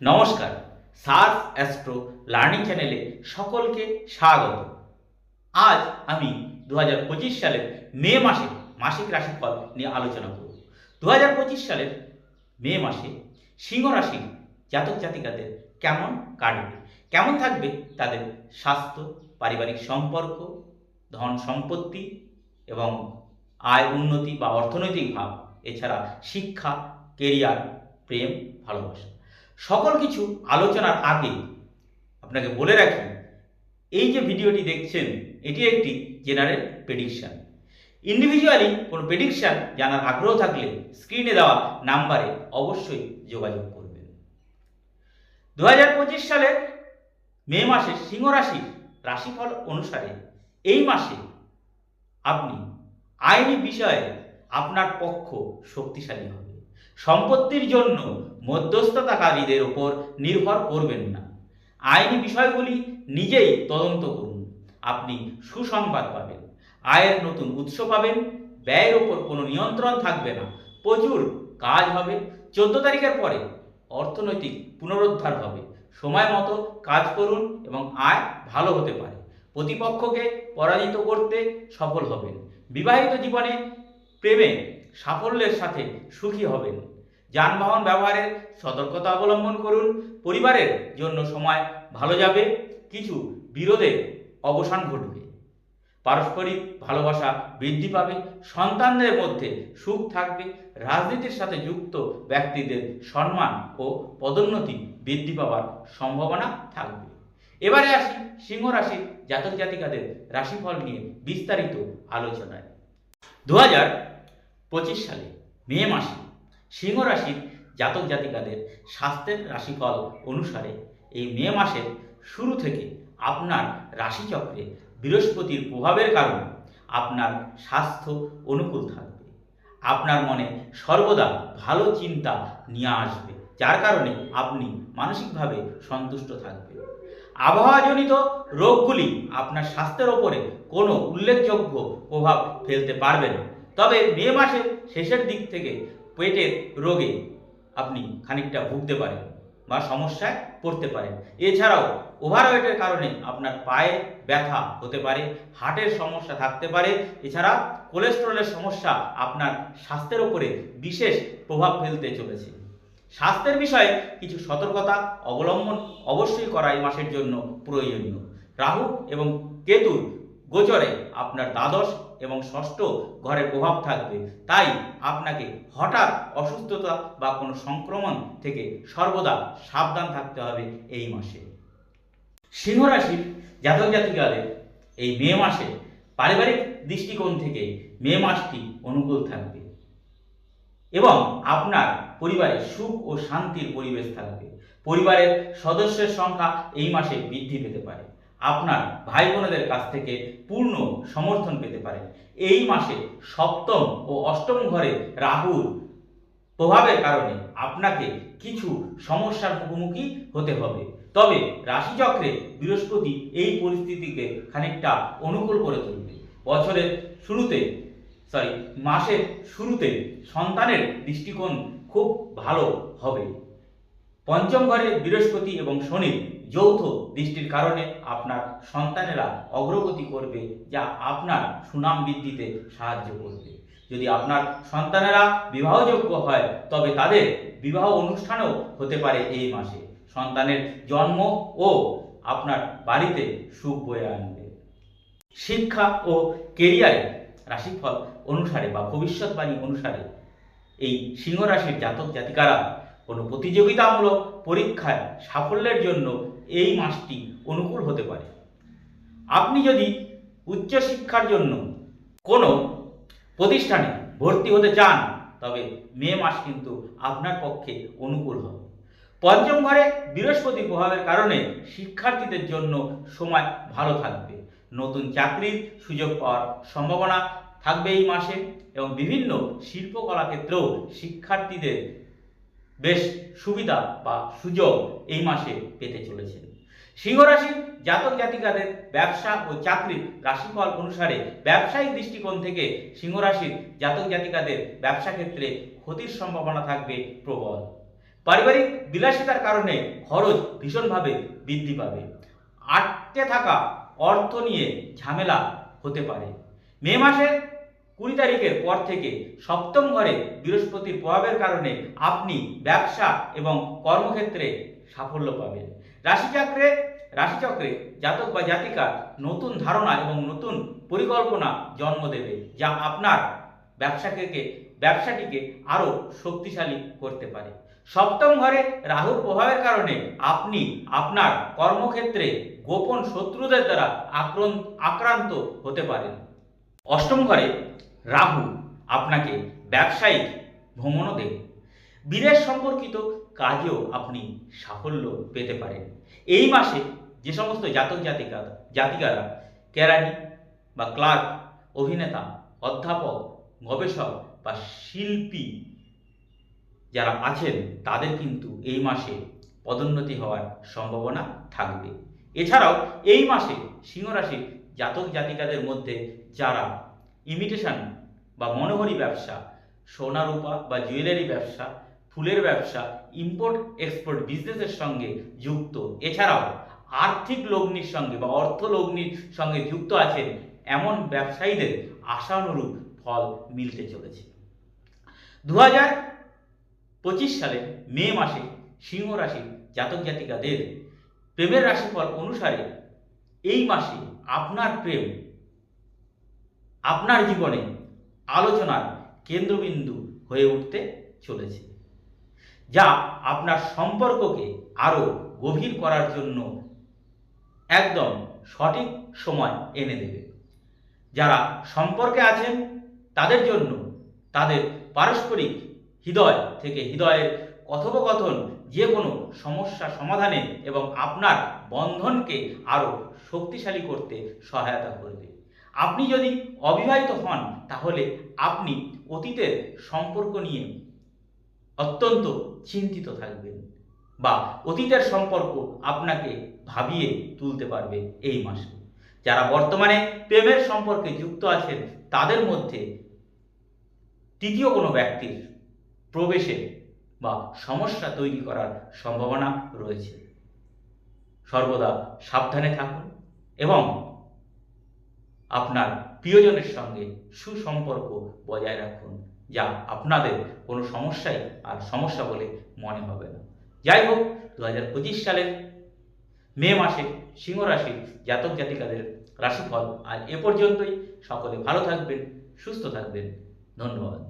নমস্কার SARS astro learning চ্যানেলে সকলকে স্বাগত। আজ আমি দু হাজার পঁচিশ সালের মে মাসে মাসিক রাশিফল নিয়ে আলোচনা করব। দু হাজার পঁচিশ সালের মে মাসে সিংহ রাশির জাতক জাতিকাদের কেমন কাটবে? কেমন থাকবে তাদের স্বাস্থ্য, পারিবারিক সম্পর্ক, ধন সম্পত্তি এবং আয় উন্নতি বা অর্থনৈতিক ভাব, এছাড়া শিক্ষা, কেরিয়ার, প্রেম, ভালোবাসা। সকল কিছু আলোচনার আগে আপনাকে বলে রাখি, এই যে ভিডিওটি দেখছেন, এটি একটি জেনারেল প্রেডিকশান ইন্ডিভিজুয়ালি কোনো প্রেডিকশান জানার আগ্রহ থাকলে স্ক্রিনে দেওয়া নাম্বারে অবশ্যই যোগাযোগ করবেন। দু হাজার পঁচিশ সালের মে মাসে সিংহ রাশির রাশিফল অনুসারে এই মাসে আপনি আইনি বিষয়ে আপনার পক্ষ শক্তিশালী হবে। সম্পত্তির জন্য মধ্যস্থতাকারীদের উপর নির্ভর করবেন না। আইনি বিষয়গুলি নিজেই তদন্ত করুন। আপনি সুসংবাদ পাবেন। আয়ের নতুন উৎস পাবেন। ব্যয়ের ওপর কোনো নিয়ন্ত্রণ থাকবে না। প্রচুর কাজ হবে। চোদ্দ তারিখের পরে অর্থনৈতিক পুনরুদ্ধার হবে। সময় মতো কাজ করুন এবং আয় ভালো হতে পারে। প্রতিপক্ষকে পরাজিত করতে সফল হবেন। বিবাহিত জীবনে প্রেমে সাফল্যের সাথে সুখী হবেন। যানবাহন ব্যবহারের সতর্কতা অবলম্বন করুন। পরিবারের জন্য সময় ভালো যাবে, কিছু বিরোধের অবসান ঘটবে। পারস্পরিক ভালোবাসা বৃদ্ধি পাবে, সন্তানদের মধ্যে সুখ থাকবে, রাজনীতির সাথে যুক্ত ব্যক্তিদের সম্মান ও পদোন্নতি বৃদ্ধি পাওয়ার সম্ভাবনা থাকবে। এবারে আসি সিংহ রাশির জাতক জাতিকাদের রাশিফল নিয়ে বিস্তারিত আলোচনায়। দু হাজার পঁচিশ সালে, মে মাসে সিংহ রাশির জাতক জাতিকাদের স্বাস্থ্যের রাশিফল অনুসারে এই মে মাসের শুরু থেকে আপনার রাশিচক্রে বৃহস্পতির প্রভাবের কারণে আপনার স্বাস্থ্য অনুকূল থাকবে। আপনার মনে সর্বদা ভালো চিন্তা নিয়ে আসবে, যার কারণে আপনি মানসিকভাবে সন্তুষ্ট থাকবেন। আবহাওয়াজনিত রোগগুলি আপনার স্বাস্থ্যের ওপরে কোনো উল্লেখযোগ্য প্রভাব ফেলতে পারবে না। তবে মে মাসের শেষের দিক থেকে পেটের রোগে আপনি খানিকটা ভুগতে পারেন বা সমস্যায় পড়তে পারেন। এছাড়াও ওভারওয়েটের কারণে আপনার পায়ে ব্যথা হতে পারে, হার্টের সমস্যা থাকতে পারে। এছাড়া কোলেস্ট্রলের সমস্যা আপনার স্বাস্থ্যের ওপরে বিশেষ প্রভাব ফেলতে চলেছে। স্বাস্থ্যের বিষয়ে কিছু সতর্কতা অবলম্বন অবশ্যই করা এই মাসের জন্য প্রয়োজনীয়। রাহু এবং কেতুর গোচরে আপনার দ্বাদশ এবং ষষ্ঠ ঘরে প্রভাব থাকবে। তাই আপনাকে হঠাৎ অসুস্থতা বা কোনো সংক্রমণ থেকে সর্বদা সাবধান থাকতে হবে এই মাসে। সিংহ রাশির জাতক জাতিকাদের এই মে মাসে পারিবারিক দৃষ্টিকোণ থেকে মে মাসটি অনুকূল থাকবে এবং আপনার পরিবারে সুখ ও শান্তির পরিবেশ থাকবে। পরিবারের সদস্যের সংখ্যা এই মাসে বৃদ্ধি পেতে পারে। আপনার ভাই বোনেদের কাছ থেকে পূর্ণ সমর্থন পেতে পারেন এই মাসে সপ্তম ও অষ্টম ঘরে রাহুর প্রভাবের কারণে আপনাকে কিছু সমস্যার মুখোমুখি হতে হবে। তবে রাশিচক্রে বৃহস্পতি এই পরিস্থিতিকে খানিকটা অনুকূল করে তুলবে। বছরের শুরুতে সরি মাসের শুরুতে সন্তানের দৃষ্টিকোণ খুব ভালো হবে। পঞ্চম ঘরে বৃহস্পতি এবং শনির যৌথ দৃষ্টির কারণে আপনার সন্তানেরা অগ্রগতি করবে, যা আপনার সুনাম বৃদ্ধিতে সাহায্য করবে। যদি আপনার সন্তানেরা বিবাহযোগ্য হয়, তবে তাদের বিবাহ অনুষ্ঠানও হতে পারে এই মাসে। সন্তানের জন্ম ও আপনার বাড়িতে সুখ বয়ে আনবে। শিক্ষা ও কেরিয়ারে রাশিফল অনুসারে বা ভবিষ্যৎবাণী অনুসারে এই সিংহ রাশির জাতক জাতিকারা কোনো প্রতিযোগিতামূলক পরীক্ষায় সাফল্যের জন্য এই মাসটি অনুকূল হতে পারে। আপনি যদি উচ্চশিক্ষার জন্য কোনো প্রতিষ্ঠানে ভর্তি হতে চান, তবে মে মাস কিন্তু আপনার পক্ষে অনুকূল হবে। পঞ্চম ঘরে বৃহস্পতির প্রভাবের কারণে শিক্ষার্থীদের জন্য সময় ভালো থাকবে। নতুন চাকরির সুযোগ পাওয়ার সম্ভাবনা থাকবে এই মাসে এবং বিভিন্ন শিল্পকলা ক্ষেত্রেও শিক্ষার্থীদের বেশ সুবিধা বা সুযোগ এই মাসে পেতে চলেছেন সিংহ রাশির জাতক জাতিকাদের ব্যবসা ও চাকরির রাশিফল অনুসারে ব্যবসায়িক দৃষ্টিকোণ থেকে সিংহ রাশির জাতক জাতিকাদের ব্যবসা ক্ষেত্রে ক্ষতির সম্ভাবনা থাকবে প্রবল। পারিবারিক বিলাসিতার কারণে খরচ ভীষণভাবে বৃদ্ধি পাবে। আটকে থাকা অর্থ নিয়ে ঝামেলা হতে পারে। মে মাসে কুড়ি তারিখের পর থেকে সপ্তম ঘরে বৃহস্পতির প্রভাবের কারণে আপনি ব্যবসা এবং কর্মক্ষেত্রে সাফল্য পাবেন। রাশিচক্রে রাশিচক্রে জাতক বা জাতিকা নতুন ধারণা এবং নতুন পরিকল্পনা জন্ম দেবে, যা আপনার ব্যবসাকে, ব্যবসাটিকে আরও শক্তিশালী করতে পারে। সপ্তম ঘরে রাহুর প্রভাবের কারণে আপনি আপনার কর্মক্ষেত্রে গোপন শত্রুদের দ্বারা আক্রান্ত হতে পারেন। অষ্টম ঘরে রাহু, আপনাকে ব্যবসায়িক ভ্রমণও দেবে। বিদেশ সম্পর্কিত কাজেও আপনি সাফল্য পেতে পারেন। এই মাসে যে সমস্ত জাতক জাতিকা, জাতিকারা কেরানি বা ক্লার্ক, অভিনেতা, অধ্যাপক, গবেষক বা শিল্পী যারা আছেন, তাদের কিন্তু এই মাসে পদোন্নতি হওয়ার সম্ভাবনা থাকবে। এছাড়াও এই মাসে সিংহরাশির জাতক জাতিকাদের মধ্যে যারা ইমিটেশন বা মনোহরি ব্যবসা, সোনা রূপা বা জুয়েলারি ব্যবসা, ফুলের ব্যবসা ইম্পোর্ট এক্সপোর্ট বিজনেসের সঙ্গে যুক্ত। এছাড়াও আর্থিক লগ্নির সঙ্গে বা অর্থ লগ্নির সঙ্গে যুক্ত আছেন এমন ব্যবসায়ীদের আশানুরূপ ফল মিলতে চলেছে। দু হাজার পঁচিশ সালে মে মাসে সিংহ রাশির জাতক জাতিকাদের প্রেমের রাশিফল অনুসারে এই মাসে আপনার প্রেম আপনার জীবনে আলোচনার কেন্দ্রবিন্দু হয়ে উঠতে চলেছে, যা আপনার সম্পর্ককে আরও গভীর করার জন্য একদম সঠিক সময় এনে দেবে। যারা সম্পর্কে আছেন, তাদের জন্য তাদের পারস্পরিক হৃদয় থেকে হৃদয়ের কথোপকথন যে কোনো সমস্যা সমাধানে এবং আপনার বন্ধনকে আরও শক্তিশালী করতে সহায়তা করবে। আপনি যদি অবিবাহিত হন, তাহলে আপনি অতীতের সম্পর্ক নিয়ে অত্যন্ত চিন্তিত থাকবেন বা অতীতের সম্পর্ক আপনাকে ভাবিয়ে তুলতে পারবে এই মাসে। যারা বর্তমানে প্রেমের সম্পর্কে যুক্ত আছেন, তাদের মধ্যে তৃতীয় কোনো ব্যক্তির প্রবেশে বা সমস্যা তৈরি করার সম্ভাবনা রয়েছে। সর্বদা সাবধানে থাকুন এবং আপনার প্রিয়জনের সঙ্গে সুসম্পর্ক বজায় রাখুন, যা আপনাদের কোনো সমস্যাই আর সমস্যা বলে মনে হবে না। যাই হোক দু হাজার পঁচিশ সালের মে মাসে সিংহ রাশির জাতক জাতিকাদের রাশিফল আর এ পর্যন্তই। সকলে ভালো থাকবেন, সুস্থ থাকবেন। ধন্যবাদ।